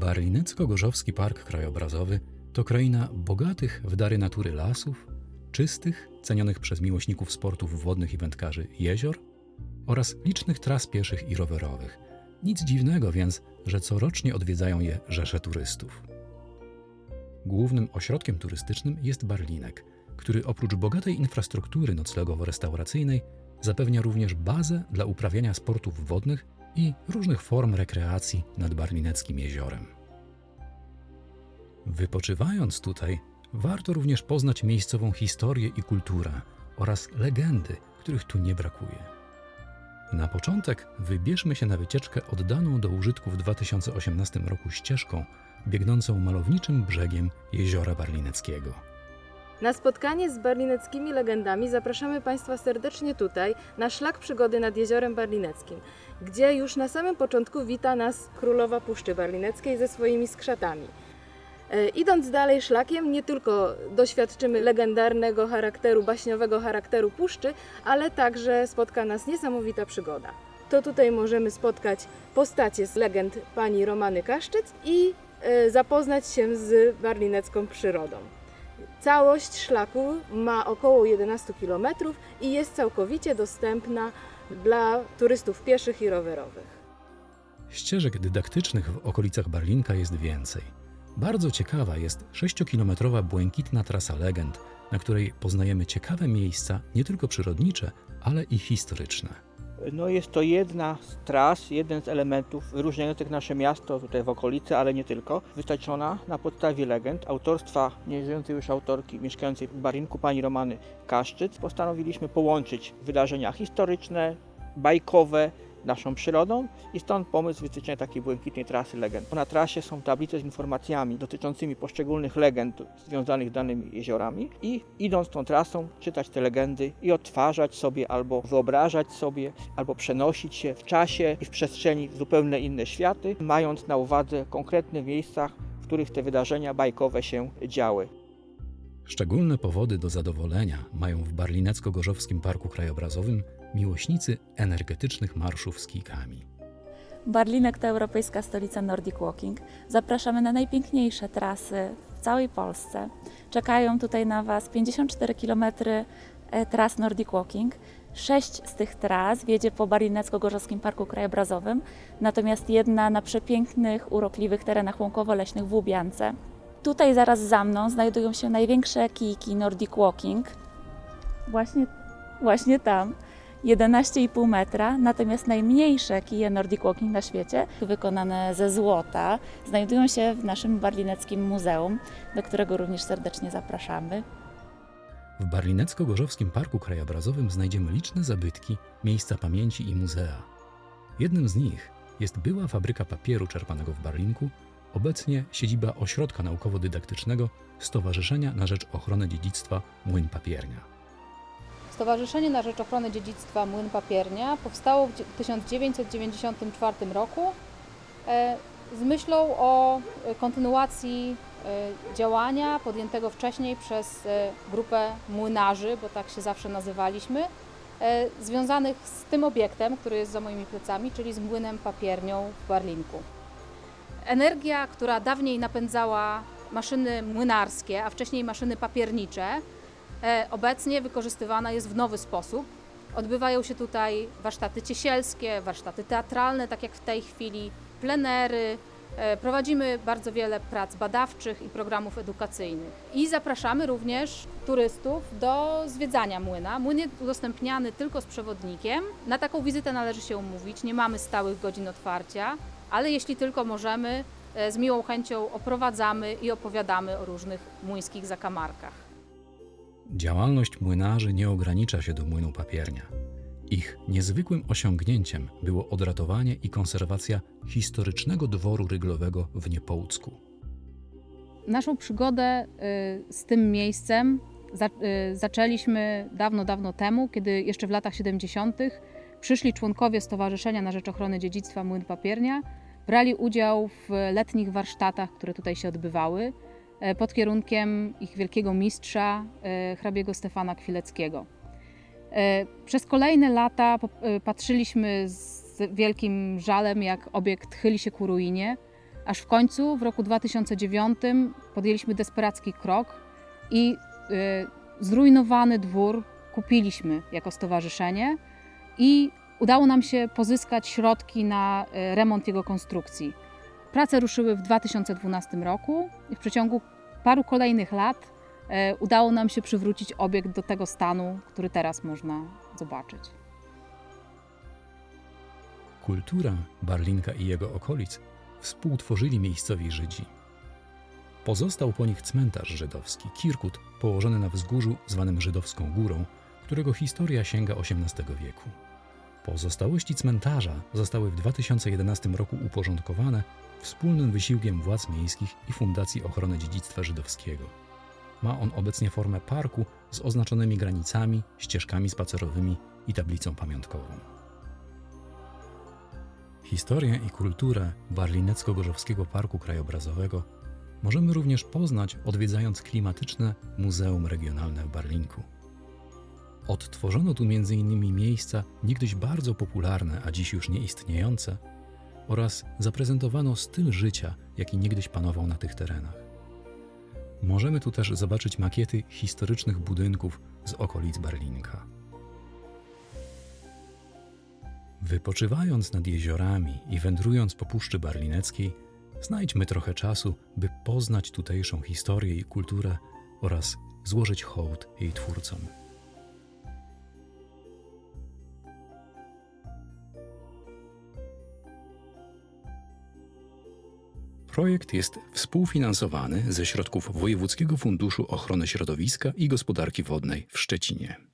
Barlinecko-Gorzowski Park Krajobrazowy to kraina bogatych w dary natury lasów, czystych, cenionych przez miłośników sportów wodnych i wędkarzy jezior oraz licznych tras pieszych i rowerowych. Nic dziwnego więc, że corocznie odwiedzają je rzesze turystów. Głównym ośrodkiem turystycznym jest Barlinek, który oprócz bogatej infrastruktury noclegowo-restauracyjnej zapewnia również bazę dla uprawiania sportów wodnych i różnych form rekreacji nad Barlineckim jeziorem. Wypoczywając tutaj, warto również poznać miejscową historię i kulturę oraz legendy, których tu nie brakuje. Na początek wybierzmy się na wycieczkę oddaną do użytku w 2018 roku ścieżką biegnącą malowniczym brzegiem jeziora Barlineckiego. Na spotkanie z barlineckimi legendami zapraszamy Państwa serdecznie tutaj, na szlak przygody nad jeziorem barlineckim, gdzie już na samym początku wita nas królowa Puszczy Barlineckiej ze swoimi skrzatami. E, Idąc dalej szlakiem, nie tylko doświadczymy legendarnego charakteru, baśniowego charakteru puszczy, ale także spotka nas niesamowita przygoda. To tutaj możemy spotkać postacie z legend pani Romany Kaszczyc i e, zapoznać się z barlinecką przyrodą. Całość szlaku ma około 11 km i jest całkowicie dostępna dla turystów pieszych i rowerowych. Ścieżek dydaktycznych w okolicach Barlinka jest więcej. Bardzo ciekawa jest 6-kilometrowa błękitna trasa legend, na której poznajemy ciekawe miejsca, nie tylko przyrodnicze, ale i historyczne. No jest to jedna z tras, jeden z elementów wyróżniających nasze miasto tutaj w okolicy, ale nie tylko, wytyczona na podstawie legend autorstwa nieżyjącej już autorki mieszkającej w Barinku, pani Romany Kaszczyc. Postanowiliśmy połączyć wydarzenia historyczne, bajkowe, naszą przyrodą i stąd pomysł wytyczenia takiej błękitnej trasy legend. Na trasie są tablice z informacjami dotyczącymi poszczególnych legend związanych z danymi jeziorami i idąc tą trasą czytać te legendy i odtwarzać sobie albo wyobrażać sobie, albo przenosić się w czasie i w przestrzeni w zupełnie inne światy, mając na uwadze konkretne miejsca, w których te wydarzenia bajkowe się działy. Szczególne powody do zadowolenia mają w Barlinecko-Gorzowskim Parku Krajobrazowym miłośnicy energetycznych marszów z kijkami. Barlinek to europejska stolica Nordic Walking. Zapraszamy na najpiękniejsze trasy w całej Polsce. Czekają tutaj na Was 54 km e, tras Nordic Walking. Sześć z tych tras wiedzie po Barlinecko-Gorzowskim Parku Krajobrazowym, natomiast jedna na przepięknych, urokliwych terenach łąkowo-leśnych w Łubiance. Tutaj zaraz za mną znajdują się największe kijki Nordic Walking. Właśnie, właśnie tam. 11,5 metra, natomiast najmniejsze kije Nordic Walking na świecie, wykonane ze złota, znajdują się w naszym Barlineckim Muzeum, do którego również serdecznie zapraszamy. W Barlinecko-Gorzowskim Parku Krajobrazowym znajdziemy liczne zabytki, miejsca pamięci i muzea. Jednym z nich jest była fabryka papieru czerpanego w Barlinku, obecnie siedziba Ośrodka Naukowo-Dydaktycznego Stowarzyszenia na Rzecz Ochrony Dziedzictwa Młyn Papiernia. Stowarzyszenie na Rzecz Ochrony Dziedzictwa Młyn Papiernia powstało w 1994 roku e, z myślą o e, kontynuacji e, działania podjętego wcześniej przez grupę młynarzy, bo tak się zawsze nazywaliśmy, związanych z tym obiektem, który jest za moimi plecami, czyli z młynem papiernią w Barlinku. Energia, która dawniej napędzała maszyny młynarskie, a wcześniej maszyny papiernicze, obecnie wykorzystywana jest w nowy sposób. Odbywają się tutaj warsztaty ciesielskie, warsztaty teatralne, tak jak w tej chwili, plenery. E, Prowadzimy bardzo wiele prac badawczych i programów edukacyjnych. I zapraszamy również turystów do zwiedzania młyna. Młyn jest udostępniany tylko z przewodnikiem. Na taką wizytę należy się umówić. Nie mamy stałych godzin otwarcia, ale jeśli tylko możemy, e, z miłą chęcią oprowadzamy i opowiadamy o różnych młyńskich zakamarkach. Działalność młynarzy nie ogranicza się do młynu papiernia. Ich niezwykłym osiągnięciem było odratowanie i konserwacja historycznego dworu ryglowego w Niepołcku. Naszą przygodę y, z tym miejscem y, zaczęliśmy dawno, dawno temu, kiedy jeszcze w latach 70. przyszli członkowie Stowarzyszenia na Rzecz Ochrony Dziedzictwa Młyn Papiernia, brali udział w letnich warsztatach, które tutaj się odbywały, pod kierunkiem ich wielkiego mistrza, e, hrabiego Stefana Kwileckiego. E, Przez kolejne lata e, patrzyliśmy z wielkim żalem, jak obiekt chyli się ku ruinie. aż w końcu w roku 2009 podjęliśmy desperacki krok i zrujnowany dwór kupiliśmy jako stowarzyszenie i udało nam się pozyskać środki na remont jego konstrukcji. Prace ruszyły w 2012 roku i w przeciągu paru kolejnych lat e, udało nam się przywrócić obiekt do tego stanu, który teraz można zobaczyć. Kultura Barlinka i jego okolic współtworzyli miejscowi Żydzi. Pozostał po nich cmentarz żydowski, Kirkut, położony na wzgórzu zwanym Żydowską Górą, którego historia sięga XVIII wieku. Pozostałości cmentarza zostały w 2011 roku uporządkowane wspólnym wysiłkiem władz miejskich i Fundacji Ochrony Dziedzictwa Żydowskiego. Ma on obecnie formę parku z oznaczonymi granicami, ścieżkami spacerowymi i tablicą pamiątkową. Historię i kulturę Barlinecko-Gorzowskiego Parku Krajobrazowego możemy również poznać odwiedzając klimatyczne Muzeum Regionalne w Barlinku. Odtworzono tu m.in. miejsca niegdyś bardzo popularne, a dziś już nieistniejące oraz zaprezentowano styl życia, jaki niegdyś panował na tych terenach. Możemy tu też zobaczyć makiety historycznych budynków z okolic Barlinka. Wypoczywając nad jeziorami i wędrując po Puszczy Barlineckiej, znajdźmy trochę czasu, by poznać tutejszą historię i kulturę oraz złożyć hołd jej twórcom. Projekt jest współfinansowany ze środków Wojewódzkiego Funduszu Ochrony Środowiska i Gospodarki Wodnej w Szczecinie.